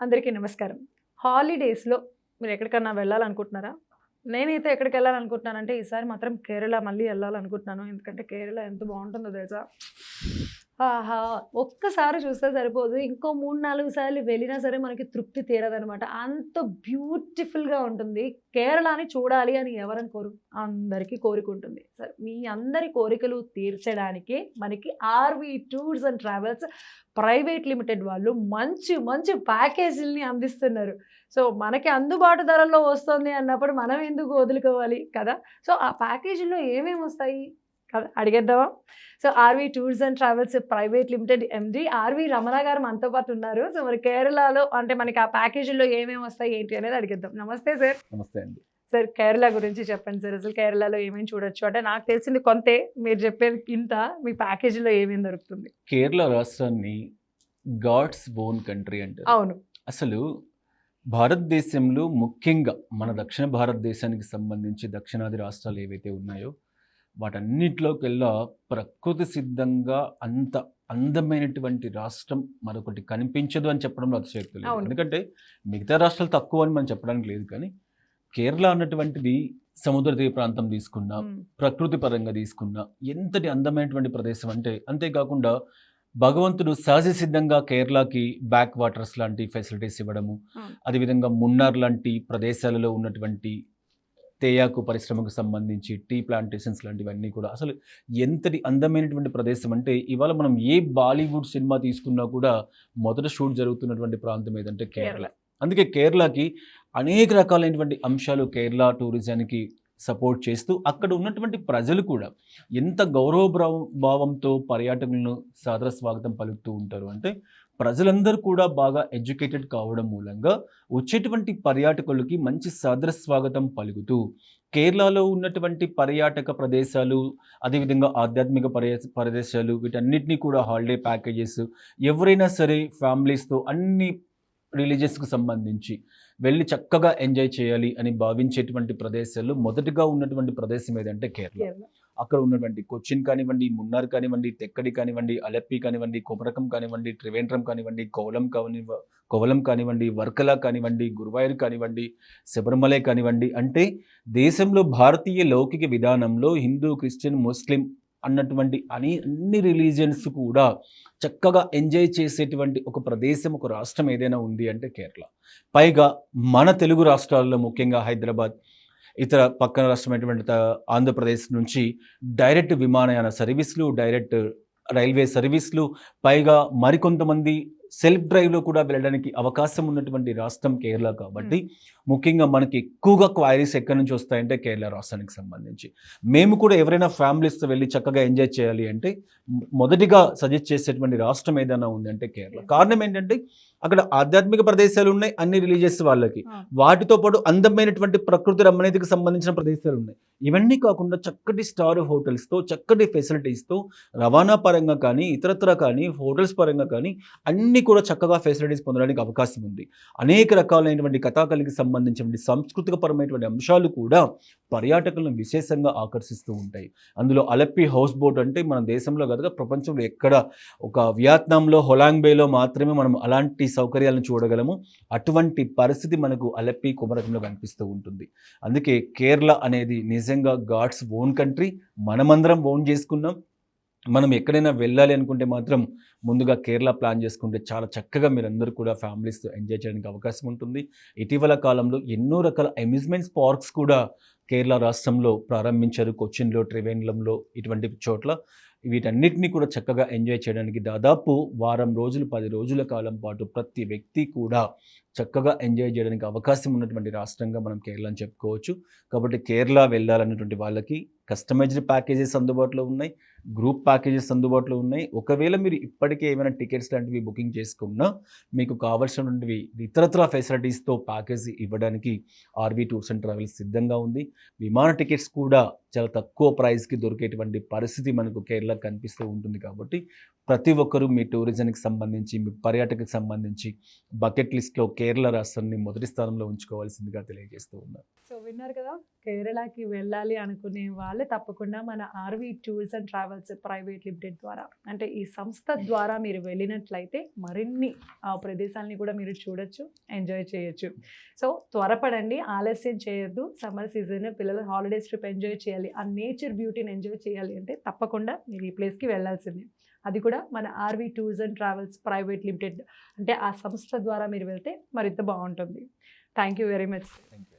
అందరికీ నమస్కారం. హాలిడేస్లో మీరు ఎక్కడికన్నా వెళ్ళాలనుకుంటున్నారా? నేనైతే ఎక్కడికి వెళ్ళాలనుకుంటున్నానంటే ఈసారి మాత్రం కేరళ మళ్ళీ వెళ్ళాలనుకుంటున్నాను. ఎందుకంటే కేరళ ఎంత బాగుంటుందో తెలుసా? ఆహా! ఒక్కసారి చూస్తే సరిపోదు. ఇంకో మూడు నాలుగు సార్లు వెళ్ళినా సరే మనకి తృప్తి తీరదనమాట. అంత బ్యూటిఫుల్గా ఉంటుంది. కేరళని చూడాలి అని ఎవరని కోరు అందరికీ కోరిక ఉంటుంది సరే మీ అందరి కోరికలు తీర్చడానికి మనకి RV tours and travels private limited వాళ్ళు మంచి మంచి ప్యాకేజీలని అందిస్తున్నారు. సో మనకి అందుబాటు ధరల్లో వస్తుంది అన్నప్పుడు మనం ఎందుకు వదులుకోవాలి కదా? సో ఆ ప్యాకేజీలో ఏమేమి వస్తాయి కదా అడిగేద్దామా? So RV tours and travels private limited MD. RV Ramana గారు మనతో పాటు ఉన్నారు. సో మరి కేరళలో అంటే మనకి ఆ ప్యాకేజీలో ఏమేమి వస్తాయి ఏంటి అనేది అడిగేద్దాం. నమస్తే సార్. నమస్తే అండి. సార్ కేరళ గురించి చెప్పండి సార్. అసలు కేరళలో ఏమేమి చూడొచ్చు? అంటే నాకు తెలిసింది కొంతే. మీరు చెప్పేది ఇంత. మీ ప్యాకేజీలో ఏమేమి దొరుకుతుంది? కేరళ రాష్ట్రాన్ని గాడ్స్ ఓన్ కంట్రీ అంటారు. అవును. అసలు భారతదేశంలో ముఖ్యంగా మన దక్షిణ భారతదేశానికి సంబంధించి దక్షిణాది రాష్ట్రాలు ఏవైతే ఉన్నాయో వాటన్నిటిలోకెల్లా ప్రకృతి సిద్ధంగా అంత అందమైనటువంటి రాష్ట్రం మరొకటి కనిపించదు అని చెప్పడంలో అతిశయోక్తి లేదు. ఎందుకంటే మిగతా రాష్ట్రాలు తక్కువ అని మనం చెప్పడానికి లేదు కానీ కేరళ అన్నటువంటిది సముద్ర తీర ప్రాంతం తీసుకున్నా. ప్రకృతి పరంగా తీసుకున్న ఎంతటి అందమైనటువంటి ప్రదేశం అంటే అంతేకాకుండా భగవంతుడు సహజ సిద్ధంగా కేరళకి బ్యాక్ వాటర్స్ లాంటి ఫెసిలిటీస్ ఇవ్వడము. అదేవిధంగా మున్నార్ లాంటి ప్రదేశాలలో ఉన్నటువంటి తేయాకు పరిశ్రమకు సంబంధించి టీ ప్లాంటేషన్స్ లాంటివన్నీ కూడా అసలు ఎంతటి అందమైనటువంటి ప్రదేశం అంటే ఇవాళ మనం ఏ బాలీవుడ్ సినిమా తీసుకున్నా కూడా మొదట షూట్ జరుగుతున్నటువంటి ప్రాంతం ఏదంటే కేరళ. అందుకే కేరళకి అనేక రకాలైనటువంటి అంశాలు కేరళ టూరిజానికి సపోర్ట్ చేస్తూ అక్కడ ఉన్నటువంటి ప్రజలు కూడా ఎంత గౌరవ భావ- భావంతో పర్యాటకులను సాదర స్వాగతం పలుకుతూ ఉంటారు అంటే ప్రజలందరూ కూడా బాగా ఎడ్యుకేటెడ్ కావడం మూలంగా వచ్చేటువంటి పర్యాటకులకి మంచి సాదర స్వాగతం పలుకుతూ కేరళలో ఉన్నటువంటి పర్యాటక ప్రదేశాలు అదేవిధంగా ఆధ్యాత్మిక ప్రదేశాలు వీటన్నిటినీ కూడా హాలిడే ప్యాకేజెస్ ఎవరైనా సరే ఫ్యామిలీస్తో అన్ని రిలీజియస్కు సంబంధించి వెళ్ళి చక్కగా ఎంజాయ్ చేయాలి అని భావించేటువంటి ప్రదేశాలు మొదటగా ఉన్నటువంటి ప్రదేశం ఏదంటే కేరళ. అక్కడ ఉన్నటువంటి కొచ్చిన్ కానివ్వండి మున్నార్ కానివ్వండి తెక్కడి కానివ్వండి అలెప్పి కానివ్వండి కొమరకం కానివ్వండి త్రివేంద్రం కానివ్వండి కోవలం కానివ్వ కోవలం కానివ్వండి వర్కల కానివ్వండి గురువాయూర్ కానివ్వండి శబరిమలై కానివ్వండి అంటే దేశంలో భారతీయ లౌకిక విధానంలో హిందూ క్రిస్టియన్ ముస్లిం అన్నటువంటి అని అన్ని రిలీజియన్స్ కూడా చక్కగా ఎంజాయ్ చేసేటువంటి ఒక ప్రదేశం ఒక రాష్ట్రం ఏదైనా ఉంది అంటే కేరళ. పైగా మన తెలుగు రాష్ట్రాల్లో ముఖ్యంగా హైదరాబాద్ ఇతర పక్కన రాష్ట్రమైనటువంటి ఆంధ్రప్రదేశ్ నుంచి డైరెక్ట్ విమానయాన సర్వీసులు డైరెక్ట్ రైల్వే సర్వీసులు పైగా మరికొంతమంది సెల్ఫ్ డ్రైవ్లో కూడా వెళ్ళడానికి అవకాశం ఉన్నటువంటి రాష్ట్రం కేరళ కాబట్టి ముఖ్యంగా మనకి ఎక్కువగా క్వైరీస్ ఎక్కడి నుంచి వస్తాయంటే కేరళ రాష్ట్రానికి సంబంధించి. మేము కూడా ఎవరైనా ఫ్యామిలీస్తో వెళ్ళి చక్కగా ఎంజాయ్ చేయాలి అంటే మొదటిగా సజెస్ట్ చేసేటువంటి రాష్ట్రం ఏదైనా ఉందంటే కేరళ. కారణం ఏంటంటే అక్కడ ఆధ్యాత్మిక ప్రదేశాలు ఉన్నాయి అన్ని రిలీజియస్ వాళ్ళకి. వాటితో పాటు అందమైనటువంటి ప్రకృతి రమణీయతకు సంబంధించిన ప్రదేశాలు ఉన్నాయి ఇవన్నీ కాకుండా చక్కటి స్టార్ హోటల్స్తో చక్కటి ఫెసిలిటీస్తో రవాణా పరంగా కానీ ఇతరత్ర కానీ హోటల్స్ పరంగా కానీ అన్నీ కూడా చక్కగా ఫెసిలిటీస్ పొందడానికి అవకాశం ఉంది. అనేక రకాలైనటువంటి కథాకళికి సంబంధించినటువంటి సాంస్కృతిక పరమైనటువంటి అంశాలు కూడా పర్యాటకులను విశేషంగా ఆకర్షిస్తూ ఉంటాయి. అందులో అలప్పి హౌస్ బోట్ అంటే మన దేశంలో కనుక ప్రపంచంలో ఎక్కడ ఒక వియత్నాంలో హొలాంగ్ బేలో మాత్రమే మనం అలాంటి సౌకర్యాలను చూడగలము. అటువంటి పరిస్థితి మనకు అలెప్పి కుమరకంలో కనిపిస్తూ ఉంటుంది. అందుకే కేరళ అనేది నిజంగా గాడ్స్ ఓన్ కంట్రీ. మనమందరం ఓన్ చేసుకున్నాం. మనం ఎక్కడైనా వెళ్ళాలి అనుకుంటే మాత్రం ముందుగా కేరళ ప్లాన్ చేసుకుంటే చాలా చక్కగా మీరందరూ కూడా ఫ్యామిలీస్తో ఎంజాయ్ చేయడానికి అవకాశం ఉంటుంది. ఇటీవల కాలంలో ఎన్నో రకాల అమ్యూజ్మెంట్స్ పార్క్స్ కూడా కేరళ రాష్ట్రంలో ప్రారంభించారు. కొచ్చిన్లో త్రివేంద్రంలో ఇటువంటి చోట్ల. వీటన్నిటిని కూడా చక్కగా ఎంజాయ్ చేయడానికి దాదాపు వారం రోజులు పది రోజుల కాలం పాటు ప్రతి వ్యక్తి కూడా చక్కగా ఎంజాయ్ చేయడానికి అవకాశం ఉన్నటువంటి రాష్ట్రంగా మనం కేరళ అని చెప్పుకోవచ్చు. కాబట్టి కేరళ వెళ్ళాలన్నటువంటి వాళ్ళకి కస్టమైజ్డ్ ప్యాకేజెస్ అందుబాటులో ఉన్నాయి. గ్రూప్ ప్యాకేజెస్ అందుబాటులో ఉన్నాయి. ఒకవేళ మీరు ఇప్పటికే ఏమైనా టికెట్స్ లాంటివి బుకింగ్ చేసుకున్నా మీకు కావాల్సినటువంటివి ఇతరత్ర ఫెసిలిటీస్తో ప్యాకేజ్ ఇవ్వడానికి ఆర్వీ టూర్స్ అండ్ ట్రావెల్స్ సిద్ధంగా ఉంది. విమాన టికెట్స్ కూడా చాలా తక్కువ ప్రైస్కి దొరికేటువంటి పరిస్థితి మనకు కేరళ కనిపిస్తూ ఉంటుంది కాబట్టి ప్రతి ఒక్కరూ మీ టూరిజంకి సంబంధించి మీ పర్యాటకకు సంబంధించి బకెట్ లిస్ట్లో కేరళ రాష్ట్రాన్ని మొదటి స్థానంలో ఉంచుకోవాల్సిందిగా తెలియజేస్తూ ఉన్నారు సో విన్నారు కదా కేరళకి వెళ్ళాలి అనుకునే వాళ్ళు తప్పకుండా మన RV tours and travels travels private limited ద్వారా. అంటే ఈ సంస్థ ద్వారా మీరు వెళ్ళినట్లయితే మరిన్ని ఆ ప్రదేశాలని కూడా మీరు చూడొచ్చు ఎంజాయ్ చేయొచ్చు. సో త్వరపడండి ఆలస్యం చేయొద్దు. సమ్మర్ సీజన్ పిల్లలు హాలిడేస్ ట్రిప్ ఎంజాయ్ చేయాలి. ఆ నేచర్ బ్యూటీని ఎంజాయ్ చేయాలి అంటే తప్పకుండా మీరు ఈ ప్లేస్కి వెళ్ళాల్సిందే. అది కూడా మన RV tours and travels private limited అంటే ఆ సంస్థ ద్వారా మీరు వెళ్తే మరింత బాగుంటుంది. Thank you very much. Thank you